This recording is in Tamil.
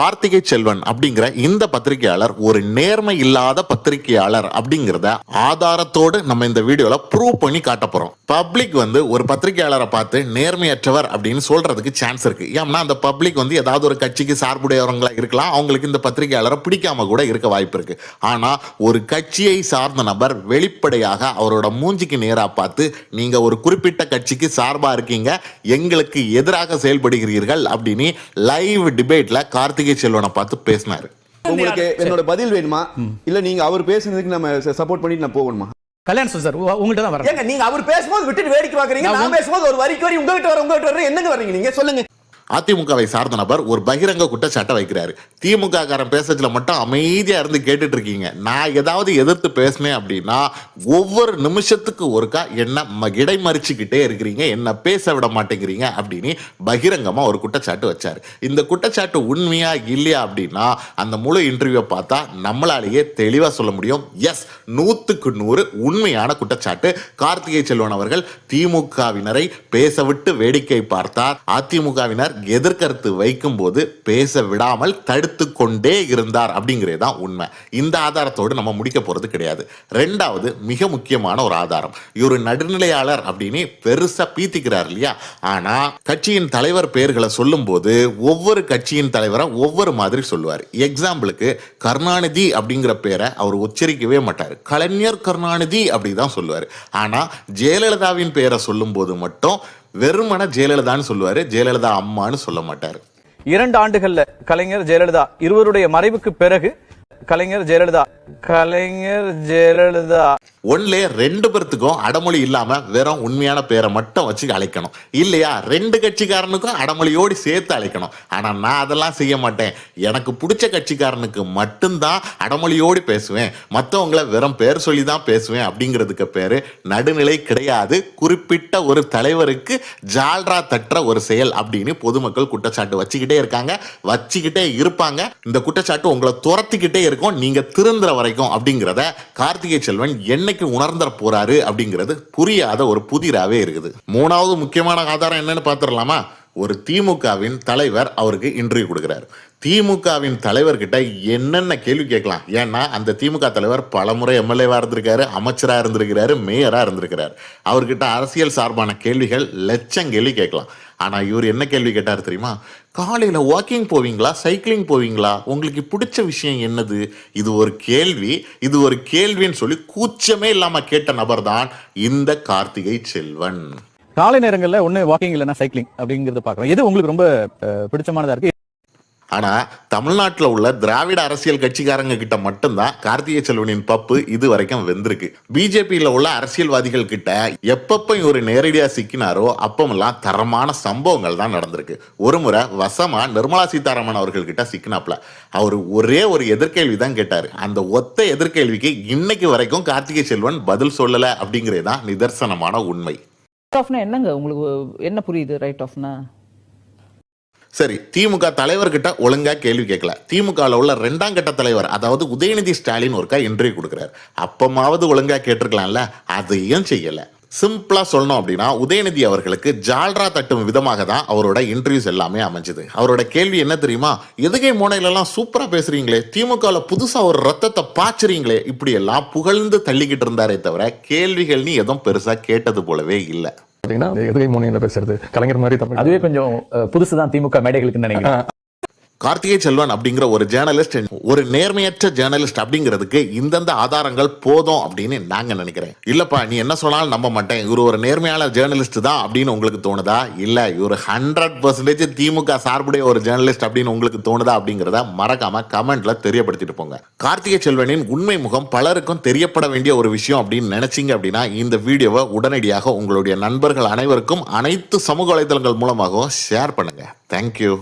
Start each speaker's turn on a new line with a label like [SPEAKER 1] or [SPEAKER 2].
[SPEAKER 1] கார்த்திகை செல்வன் அப்படிங்கிற இந்த பத்திரிகையாளர் ஒரு நேர்மை இல்லாத பத்திரிகையாளர் அப்படிங்கிறத ஆதாரத்தோடு நம்ம இந்த வீடியோவில் ப்ரூவ் பண்ணி காட்ட போகிறோம் பப்ளிக் வந்து ஒரு பத்திரிகையாளரை பார்த்து நேர்மையற்றவர் அப்படின்னு சொல்றதுக்கு சான்ஸ் இருக்கு. ஏன்னா அந்த பப்ளிக் வந்து ஏதாவது ஒரு கட்சிக்கு சார்புடையவங்களா இருக்கலாம். அவங்களுக்கு இந்த பத்திரிகையாளரை பிடிக்காம கூட இருக்க வாய்ப்பு இருக்கு. ஆனா ஒரு கட்சியை சார்ந்த நபர் வெளிப்படையாக அவரோட மூஞ்சிக்கு நேரா பார்த்து நீங்க ஒரு குறிப்பிட்ட கட்சிக்கு சார்பா இருக்கீங்க. எங்களுக்கு எதிராக செயல்படுகிறீர்கள் அப்படின்னு லைவ் டிபேட்ல கார்த்திகை செல்வனை பார்த்து பேசினாரு.
[SPEAKER 2] உங்களுக்கு என்னோட பதில் வேணுமா? இல்ல நீங்க அவர் பேசுனதுக்கு நம்ம சப்போர்ட் பண்ணிட்டு நான் போகணுமா?
[SPEAKER 3] கல்யாண் சார். உ- உங்கள்ட்ட தான் வரேன்.
[SPEAKER 2] நீங்க அவர் பேசும்போது விட்டுட்டு வேடிக்கை பாக்குறீங்க
[SPEAKER 3] நான்
[SPEAKER 2] பேசும்போது ஒரு வரிக்கு வரி உங்ககிட்ட வர உங்ககிட்ட வர என்னங்க வர்றீங்க நீங்க? சொல்லுங்க.
[SPEAKER 1] அதிமுகவை சார்ந்த நபர் ஒரு பகிரங்க குற்றச்சாட்டை வைக்கிறாரு. திமுக காரன் பேசுறதுல மட்டும் அமைதியா இருந்து கேட்டுட்டு இருக்கீங்க. நான் ஏதாவது எதிர்த்து பேசினேன் அப்படின்னா ஒவ்வொரு நிமிஷத்துக்கு ஒருக்கா என்ன ம- இடைமறிச்சுக்கிட்டே இருக்கிறீங்க. என்ன பேச விட மாட்டேங்கிறீங்க அப்படின்னு பகிரங்கமா ஒரு குற்றச்சாட்டு வச்சாரு. இந்த குற்றச்சாட்டு உண்மையா இல்லையா அப்படின்னா அந்த முழு இன்டர்வியூ பார்த்தா நம்மளாலேயே தெளிவா சொல்ல முடியும். எஸ் நூத்துக்கு நூறு உண்மையான குற்றச்சாட்டு. கார்த்திகை செல்வன் அவர்கள் திமுகவினரை பேச விட்டு வேடிக்கை பார்த்தார். அதிமுகவினர் எதிர்கருத்து வைக்கும்போது பேச விடாமல் தடுத்து கொண்டே இருந்தார் அப்படிங்கிறது தான் உண்மை. இந்த ஆதாரத்தோடு நம்ம முடிக்க போகிறது கிடையாது. ரெண்டாவது மிக முக்கியமான ஒரு ஆதாரம். இவர் நடுநிலையாளர் அப்படின்னு பெருசா பீத்திக்கிறார் இல்லையா? ஆனா கட்சியின் தலைவர் பெயர்களை சொல்லும்போது ஒவ்வொரு கட்சியின் தலைவரை ஒவ்வொரு மாதிரி சொல்லுவார். எக்ஸாம்பிளுக்கு கருணாநிதி அப்படிங்கிற பேரை அவர் உச்சரிக்கவே மாட்டார். கலைஞர் கருணாநிதி அப்படி தான் சொல்லுவார். ஆனா ஜெயலலிதாவின் பெயரை சொல்லும்போது மட்டும் வெறுமன ஜெயலலிதான்னு சொல்லுவாரு ஜெயலலிதா அம்மான்னு சொல்ல மாட்டார்.
[SPEAKER 4] இரண்டு ஆண்டுகள்ல கலைஞர் ஜெயலலிதா இருவருடைய மறைவுக்கு பிறகு கலைஞர் ஜெயலலிதா. கலைஞர் ஜெயலலிதா.
[SPEAKER 1] ஒன்லே ரெண்டு பேர்த்துக்கும் அடமொழி இல்லாம வெறும் உண்மையான பேரை மட்டும் வச்சு அழைக்கணும். இல்லையா? ரெண்டு கட்சிக்காரனுக்கும் அடமொழியோடு சேர்த்து அழைக்கணும். ஆனா நான் அதெல்லாம் செய்ய மாட்டேன். எனக்கு பிடிச்ச கட்சிக்காரனுக்கு மட்டும்தான் அடமொழியோடு பேசுவேன். மற்றவங்கள வெறும் பேர் சொல்லி தான் பேசுவேன் அப்படிங்கிறதுக்கு பேரு நடுநிலை கிடையாது. குறிப்பிட்ட ஒரு தலைவருக்கு ஜால்ரா தட்டுற ஒரு செயல் அப்படின்னு பொதுமக்கள் குற்றச்சாட்டு வச்சுக்கிட்டே இருக்காங்க. வச்சுக்கிட்டே இருப்பாங்க. இந்த குற்றச்சாட்டு உங்களை துரத்திக்கிட்டே இருக்கும் நீங்க திருந்துற வரைக்கும் அப்படிங்கிறத கார்த்திகை செல்வன் என்னைக்கு உணர்ந்துற போறாரு அப்படிங்கிறது புரியாத ஒரு புதிராவே இருக்குது. மூணாவது முக்கியமான ஆதாரம் என்னன்னு பார்த்துடலாமா? ஒரு திமுகவின் தலைவர் அவருக்கு இன்டர்வியூ கொடுக்குறாரு. திமுகவின் தலைவர்கிட்ட என்னென்ன கேள்வி கேட்கலாம்? ஏன்னா அந்த திமுக தலைவர் பலமுறை எம்எல்ஏவா இருந்திருக்காரு அமைச்சரா இருந்திருக்கிறாரு மேயரா இருந்திருக்கிறார். அவர்கிட்ட அரசியல் சார்பான கேள்விகள் லட்சம் கேள்வி கேட்கலாம். ஆனா இவர் என்ன கேள்வி கேட்டார் தெரியுமா? காலையில வாக்கிங் போவீங்களா? சைக்கிளிங் போவீங்களா? உங்களுக்கு பிடிச்ச விஷயம் என்னது? இது ஒரு கேள்வி. இது ஒரு கேள்வின்னு சொல்லி கூச்சமே இல்லாம கேட்ட நபர் தான் இந்த கார்த்திகை செல்வன்.
[SPEAKER 4] காலை நேரங்களில் ஒன்று வாக்கிங் இல்லைன்னா சைக்கிளிங் அப்படிங்கறத பாக்குறோம் எது உங்களுக்கு ரொம்ப பிடிச்சமானதாக இருக்குது
[SPEAKER 1] ஆனால் தமிழ்நாட்டில் உள்ள திராவிட அரசியல் கட்சிக்காரங்க கிட்ட மட்டும்தான் கார்த்திகை செல்வனின் பப்பு இது வரைக்கும் வெந்திருக்கு. பிஜேபியில் உள்ள அரசியல்வாதிகள் கிட்ட எப்பப்போ இவர் நேரடியாக சிக்கினாரோ அப்பமெல்லாம் தரமான சம்பவங்கள் தான் நடந்திருக்கு. ஒரு முறை வசமா நிர்மலா சீதாராமன் அவர்கள்கிட்ட சிக்கினாப்ல. அவர் ஒரே ஒரு எதிர்கேள்வி தான் கேட்டார். அந்த ஒத்த எதிர்கேள்விக்கு இன்னைக்கு வரைக்கும் கார்த்திகை செல்வன் பதில் சொல்லலை அப்படிங்கிறது தான் நிதர்சனமான உண்மை.
[SPEAKER 5] ஆஃப்னா என்னங்க உங்களுக்கு என்ன புரியுது ரைட் ஆஃப்னா
[SPEAKER 1] சரி திமுக தலைவர்கிட்ட ஒழுங்கா கேள்வி கேட்கல. திமுகவில் உள்ள ரெண்டாம் கட்ட தலைவர் அதாவது உதயநிதி ஸ்டாலின் ஒருக்கா இன்டர்வியூ கொடுக்குறாரு. அப்பமாவது ஒழுங்கா கேட்டிருக்கலாம்ல அதையும் செய்யல. சிம்பிளாக சொல்லணும் அப்படின்னா உதயநிதி அவர்களுக்கு ஜால்ரா தட்டும் விதமாக தான் அவரோட இன்டர்வியூஸ் எல்லாமே அமைஞ்சது. அவரோட கேள்வி என்ன தெரியுமா? எதுகை மோனையிலலாம் சூப்பராக பேசுகிறீங்களே திமுகவில் புதுசாக ஒரு ரத்தத்தை பாய்ச்சுறீங்களே இப்படியெல்லாம் புகழ்ந்து தள்ளிக்கிட்டு இருந்தாரே தவிர கேள்விகள் நீ எதுவும் பெருசாக கேட்டது போலவே இல்லை.
[SPEAKER 6] பாத்தீங்கன்னா எதுகை முனையில பேசுறது. கலைஞர் மாதிரி தமிழ்
[SPEAKER 3] அதுவே கொஞ்சம் புதுசுதான் திமுக மேடைகளுக்கு நினைக்கிறேன்.
[SPEAKER 1] கார்த்திகை செல்வன் அப்படிங்கிற ஒரு ஜேர்னலிஸ்ட் ஒரு நேர்மையற்ற ஜேர்னலிஸ்ட் அப்படிங்கிறதுக்கு இந்தந்த ஆதாரங்கள் போதும் அப்படின்னு நாங்க நினைக்கிறேன். இல்லப்பா நீ என்ன சொன்னாலும் நம்ப மாட்டேன். இவர் ஒரு நேர்மையான ஜேர்னலிஸ்ட் தான் அப்படின்னு உங்களுக்கு தோணுதா? இல்ல இவர் ஹண்ட்ரட் பர்சன்டேஜ் திமுக சார்புடைய ஒரு ஜேர்னலிஸ்ட் அப்படின்னு உங்களுக்கு தோணுதா அப்படிங்கிறத மறக்காம கமெண்ட்ல தெரியப்படுத்திட்டு போங்க. கார்த்திகை செல்வனின் உண்மை முகம் பலருக்கும் தெரியப்பட வேண்டிய ஒரு விஷயம் அப்படின்னு நினைச்சீங்க அப்படின்னா இந்த வீடியோவை உடனடியாக உங்களுடைய நண்பர்கள் அனைவருக்கும் அனைத்து சமூக வலைதளங்கள் மூலமாகவும் ஷேர் பண்ணுங்க. தேங்க்யூ